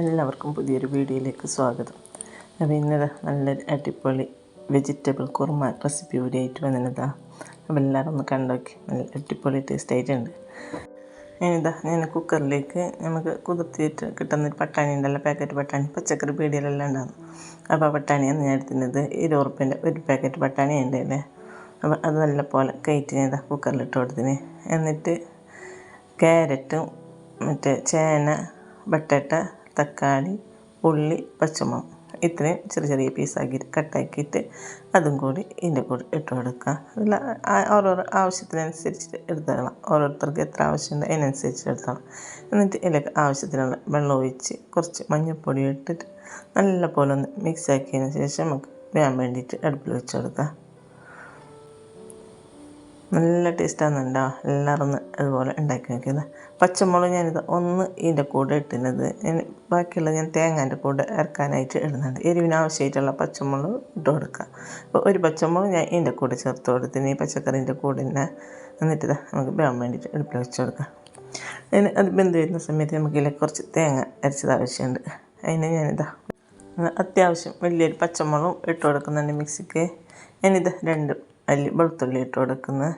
എല്ലാവർക്കും പുതിയൊരു വീഡിയോയിലേക്ക് സ്വാഗതം. അപ്പോൾ ഇന്നതാ നല്ല അടിപൊളി വെജിറ്റബിൾ കുറുമ റെസിപ്പി കൂടി ആയിട്ട് വന്നതാ അപ്പോൾ എല്ലാവരും ഒന്ന് കണ്ടോക്കി നല്ല അടിപൊളി ടേസ്റ്റ് ആയിട്ടുണ്ട്. ഞാനിതാ ഞാൻ കുക്കറിലേക്ക് നമുക്ക് കുതിർത്തിയിട്ട് കിട്ടുന്നൊരു പട്ടാണി ഉണ്ടല്ലോ പാക്കറ്റ് പട്ടാണി പച്ചക്കറി പീടിയിലെല്ലാം ഉണ്ടാകും. അപ്പോൾ പട്ടാണിയാണ് ഞാൻ എടുത്തിരുന്നത്. ഇരുപത് ഒരു പാക്കറ്റ് പട്ടാണി ഉണ്ടല്ലേ അപ്പോൾ അത് നല്ല പോലെ കയറ്റി ഞാൻ ഇതാ കുക്കറിലിട്ട് കൊടുത്തിന്. എന്നിട്ട് ക്യാരറ്റും മറ്റേ ചേന ബട്ടട്ട തക്കാളി ഉള്ളി പച്ചമുളക്. ഇത്രയും ചെറിയ ചെറിയ പീസാക്കി കട്ടാക്കിയിട്ട് അതും കൂടി ഇതിന്റെ കൂടെ ഇട്ട് കൊടുക്കുക. അതിൽ ഓരോരോ ആവശ്യത്തിനനുസരിച്ച് എടുത്തോളാം. ഓരോരുത്തർക്ക് എത്ര ആവശ്യമുണ്ട് അതിനനുസരിച്ച് എടുത്തോളാം. എന്നിട്ട് ഇതിലേക്ക് ആവശ്യത്തിനുള്ള വെള്ളം ഒഴിച്ച് കുറച്ച് മഞ്ഞൾപ്പൊടി ഇട്ടിട്ട് നല്ല പോലെ ഒന്ന് മിക്സ് ആക്കിയതിന് ശേഷം നമുക്ക് വേകാൻ വേണ്ടിയിട്ട് അടുപ്പിൽ വെച്ച് കൊടുക്കാം. നല്ല ടേസ്റ്റാണെന്നുണ്ടോ എല്ലാവരും അതുപോലെ ഉണ്ടാക്കി നോക്കിയത്. പച്ചമുളക് ഞാനിത് ഒന്ന് ഇതിന്റെ കൂടെ ഇട്ടിരുന്നത്. ബാക്കിയുള്ളത് ബാക്കിയുള്ള ഞാൻ തേങ്ങന്റെ കൂടെ ഇറക്കാനായിട്ട് ഇടുന്നുണ്ട്. എരിവിനാവശ്യമായിട്ടുള്ള പച്ചമുളക് ഇട്ട് കൊടുക്കുക. അപ്പോൾ ഒരു പച്ചമുളക് ഞാൻ ഇതിന്റെ കൂടെ ചേർത്ത് കൊടുത്തിന് ഈ പച്ചക്കറീന്റെ കൂടെ തന്നെ എന്നിട്ട് നമുക്ക് വേകാൻ വേണ്ടിയിട്ട് അടുപ്പിൽ വെച്ച് കൊടുക്കാം അതിന് അത് ബന്ധു വരുന്ന സമയത്ത് നമുക്ക് ഇതിലേക്ക് കുറച്ച് തേങ്ങ അരച്ചത് ആവശ്യമുണ്ട്. അതിന് ഞാനിതാ അത്യാവശ്യം വലിയൊരു പച്ചമുളകും ഇട്ട് കൊടുക്കുന്നുണ്ട് മിക്സിക്ക്. ഞാനിത് രണ്ട് അല്ലി വെളുത്തുള്ളി ഇട്ട് കൊടുക്കുന്നത്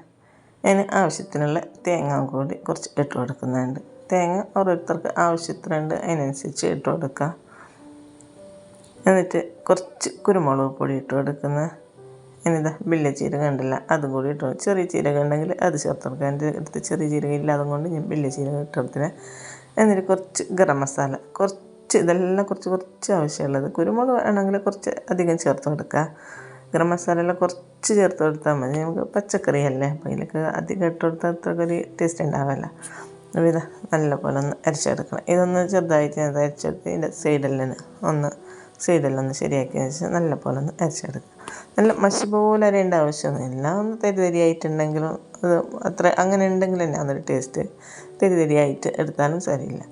അതിന് ആവശ്യത്തിനുള്ള തേങ്ങ കൂടി കുറച്ച് ഇട്ട് കൊടുക്കുന്നുണ്ട്. തേങ്ങ ഓരോരുത്തർക്ക് ആവശ്യത്തിനുണ്ട് അതിനനുസരിച്ച് ഇട്ട് കൊടുക്കുക എന്നിട്ട് കുറച്ച് കുരുമുളക് പൊടി ഇട്ട് കൊടുക്കുന്നത് എന്നിതാ വലിയ ജീരകം ഉണ്ടല്ല അതും കൂടി ഇട്ട് ചെറിയ ജീരകം ഉണ്ടെങ്കിൽ അത് ചേർത്ത് കൊടുക്കുക എന്റെ അടുത്ത് ചെറിയ ജീരകം ഇല്ല അതുകൊണ്ട് ഞാൻ വലിയ ജീരകം ഇട്ട് കൊടുത്തിന്. എന്നിട്ട് കുറച്ച് ഗരം മസാല കുറച്ച് ഇതെല്ലാം കുറച്ച് കുറച്ച് ആവശ്യമുള്ളത്. കുരുമുളക് വേണമെങ്കിൽ കുറച്ച് അധികം ചേർത്ത് കൊടുക്കുക ഗരം മസാലയെല്ലാം കുറച്ച് ചേർത്ത് കൊടുത്താൽ മതി. നമുക്ക് പച്ചക്കറി അല്ലേ? അപ്പോൾ അതിലേക്ക് അധികം ഇട്ട് കൊടുത്താൽ അത്രക്കൊരു ടേസ്റ്റ് ഉണ്ടാവില്ല. അപ്പോൾ ഇതാ നല്ല പോലെ ഒന്ന് അരച്ചെടുക്കണം. ഇതൊന്ന് ചെറുതായിട്ട് ഞാൻ അരച്ചെടുത്ത് ഇതിന്റെ സൈഡെല്ലാം ഒന്ന് സൈഡെല്ലാം ഒന്ന് ശരിയാക്കിയതിന് ശേഷം നല്ല പോലെ ഒന്ന് അരച്ചെടുക്കുക. നല്ല മഷി പോലെ അരേണ്ട ആവശ്യമൊന്നുമില്ല ഒന്ന് തരി തരിയായിട്ടുണ്ടെങ്കിലും അത് അത്ര അങ്ങനെ ഉണ്ടെങ്കിൽ തന്നെ അതൊരു ടേസ്റ്റ് തരി തരിയായിട്ട് എടുത്താലും സാരമില്ല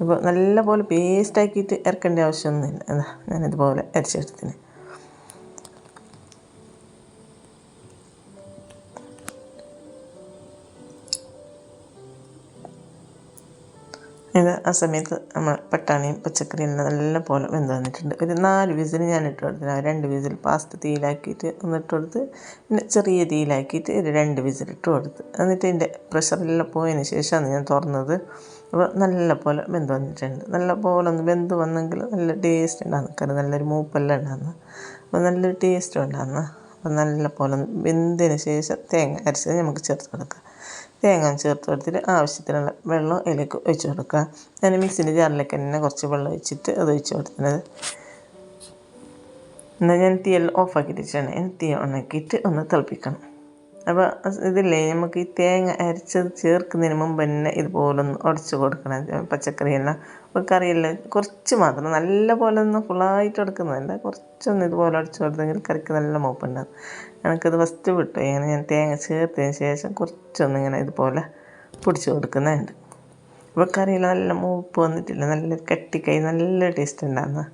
അപ്പോൾ നല്ല പോലെ പേസ്റ്റാക്കിയിട്ട് ഇറക്കേണ്ട ആവശ്യമൊന്നുമില്ല അതാ ഞാനിതുപോലെ അരച്ചെടുത്തിന്. ഇത് ആ സമയത്ത് നമ്മൾ പട്ടാണിയും പച്ചക്കറിയും എല്ലാം നല്ല പോലെ വെന്ത് വന്നിട്ടുണ്ട്. ഒരു നാല് വിസിൽ ഞാൻ ഇട്ട് കൊടുത്തില്ല രണ്ട് വിസിൽ പാസ്റ്റ് തീയിലാക്കിയിട്ട് ഒന്ന് ഇട്ട് കൊടുത്ത് പിന്നെ ചെറിയ തീയിലാക്കിയിട്ട് ഒരു രണ്ട് വിസിൽ ഇട്ട് കൊടുത്ത്. എന്നിട്ട് ഇതിന്റെ പ്രഷറെല്ലാം പോയതിന് ശേഷമാണ് ഞാൻ തുറന്നത്. അപ്പോൾ നല്ല പോലെ വെന്ത് വന്നിട്ടുണ്ട്. നല്ല പോലെ ഒന്ന് വെന്ത് വന്നെങ്കിൽ നല്ല ടേസ്റ്റ് ഉണ്ടാകുന്നു കാരണം നല്ലൊരു മൂപ്പെല്ലാം ഉണ്ടാകുന്നു. അപ്പോൾ നല്ലൊരു ടേസ്റ്റ് ഉണ്ടാകുന്നു. അപ്പോൾ നല്ല പോലെ ഒന്ന് വെന്തതിന് ശേഷം തേങ്ങ അരച്ചത് നമുക്ക് ചേർത്ത് കൊടുക്കാം. തേങ്ങ ചേർത്ത് കൊടുത്തിട്ട് ആവശ്യത്തിനുള്ള വെള്ളം അതിലേക്ക് ഒഴിച്ച് കൊടുക്കുക. ഞാൻ മിക്സിന്റെ ജാറിലേക്ക് തന്നെ കുറച്ച് വെള്ളം ഒഴിച്ചിട്ട് അത് ഒഴിച്ച് കൊടുക്കുന്നത്. എന്നാൽ ഞാൻ തീയെല്ലാം ഓഫാക്കിയിട്ട് വെച്ചാണ് തീ ഉണക്കിയിട്ട് ഒന്ന് തിളപ്പിക്കണം. അപ്പോൾ ഇതില്ലേ നമുക്ക് ഈ തേങ്ങ അരച്ചത് ചേർക്കുന്നതിന് മുമ്പ് തന്നെ ഇതുപോലെ ഒന്ന് ഉടച്ച് കൊടുക്കണം. പച്ചക്കറിയെല്ലാം. അപ്പോൾ കറിയെല്ലാം കുറച്ച് മാത്രം. നല്ല പോലെ ഒന്ന് ഫുള്ളായിട്ട് എടുക്കുന്നതല്ല കുറച്ചൊന്ന് ഇതുപോലെ ഉടച്ച് കൊടുത്തെങ്കിൽ കറിക്ക് നല്ല മൂപ്പുണ്ടാകും എനിക്കത് ഫസ്റ്റ് വിട്ടു. ഇങ്ങനെ ഞാൻ തേങ്ങ ചേർത്തതിന് ശേഷം കുറച്ചൊന്ന് ഇങ്ങനെ ഇതുപോലെ പൊടിച്ച് കൊടുക്കുന്നുണ്ട് അപ്പോൾ കറിയിൽ നല്ല മൂപ്പ് വന്നിട്ടില്ല. നല്ല കട്ടിക്കായി നല്ല ടേസ്റ്റ് ഉണ്ടാകുന്ന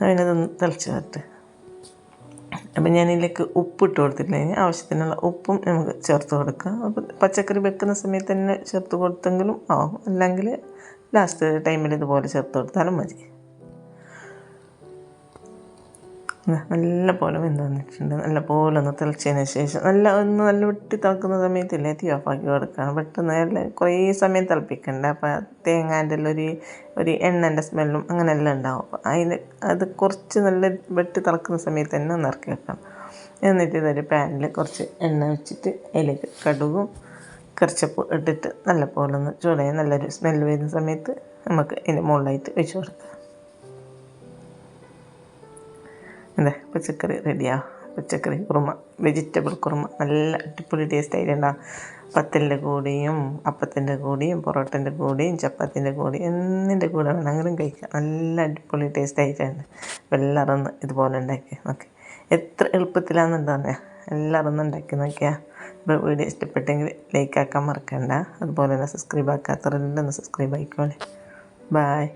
അതിനതൊന്ന് തിളച്ച് വരട്ടെ അപ്പം ഞാൻ ഇതിലേക്ക് ഉപ്പ് ഇട്ട് കൊടുത്തിട്ടുണ്ടെങ്കിൽ ആവശ്യത്തിനുള്ള ഉപ്പും നമുക്ക് ചേർത്ത് കൊടുക്കുക അപ്പം പച്ചക്കറി വെക്കുന്ന സമയത്ത് തന്നെ ചേർത്ത് കൊടുത്തെങ്കിലും ആവും. അല്ലെങ്കിൽ ലാസ്റ്റ് ടൈമിൽ ഇതുപോലെ ചേർത്ത് കൊടുത്താലും മതി. നല്ല പോലെ വെന്ത് വന്നിട്ടുണ്ട്. നല്ല പോലെ ഒന്ന് തിളച്ചതിന് ശേഷം നല്ല ഒന്ന് നല്ല വെട്ടി തിളക്കുന്ന സമയത്തില്ലേ തീ ഓഫാക്കി കൊടുക്കണം. പെട്ടെന്ന് നല്ല കുറേ സമയം തിളപ്പിക്കണ്ട. അപ്പോൾ തേങ്ങാന്റെ എല്ലാം ഒരു ഒരു എണ്ണന്റെ സ്മെല്ലും അങ്ങനെയെല്ലാം ഉണ്ടാവും. അപ്പോൾ അതിന് അത് കുറച്ച് നല്ല വെട്ടി തിളക്കുന്ന സമയത്ത് തന്നെ ഒന്ന് ഇറക്കി വെക്കണം. എന്നിട്ട് ഇതൊരു പാനിൽ കുറച്ച് എണ്ണ വെച്ചിട്ട് അതിലേക്ക് കടുകും കറിച്ചപ്പ് ഇട്ടിട്ട് നല്ല പോലെ ഒന്ന് ചൂടായി നല്ലൊരു സ്മെല്ല് വരുന്ന സമയത്ത് നമുക്ക് ഇതിന്റെ മുകളിലായിട്ട് വെച്ച് കൊടുക്കാം. എന്താ പച്ചക്കറി റെഡിയാ പച്ചക്കറി കുറുമ വെജിറ്റബിൾ കുറുമ. നല്ല അടിപൊളി ടേസ്റ്റ് ആയിട്ടുണ്ടാകും പത്തിന്റെ കൂടെയും അപ്പത്തിന്റെ കൂടെയും പൊറോട്ടന്റെ കൂടെയും ചപ്പാത്തിന്റെ കൂടെയും എന്തിന്റെ കൂടെ വേണമെങ്കിലും കഴിക്കാം. നല്ല അടിപൊളി ടേസ്റ്റ് ആയിട്ടുണ്ട്. വെള്ളറന്ന് എല്ലാവരും ഇതുപോലെ ഉണ്ടാക്കി നോക്കി. എത്ര എളുപ്പത്തിലാണെന്നുണ്ടാകുന്ന എല്ലാവരും ഒന്ന് ഉണ്ടാക്കി നോക്കിയാൽ ഇപ്പോൾ വീഡിയോ ഇഷ്ടപ്പെട്ടെങ്കിൽ ലൈക്ക് ആക്കാൻ മറക്കണ്ട. അതുപോലെ തന്നെ സബ്സ്ക്രൈബ് ആക്കാത്തവരെല്ലാം ഒന്ന് സബ്സ്ക്രൈബ് ആയിക്കോളെ. ബായ്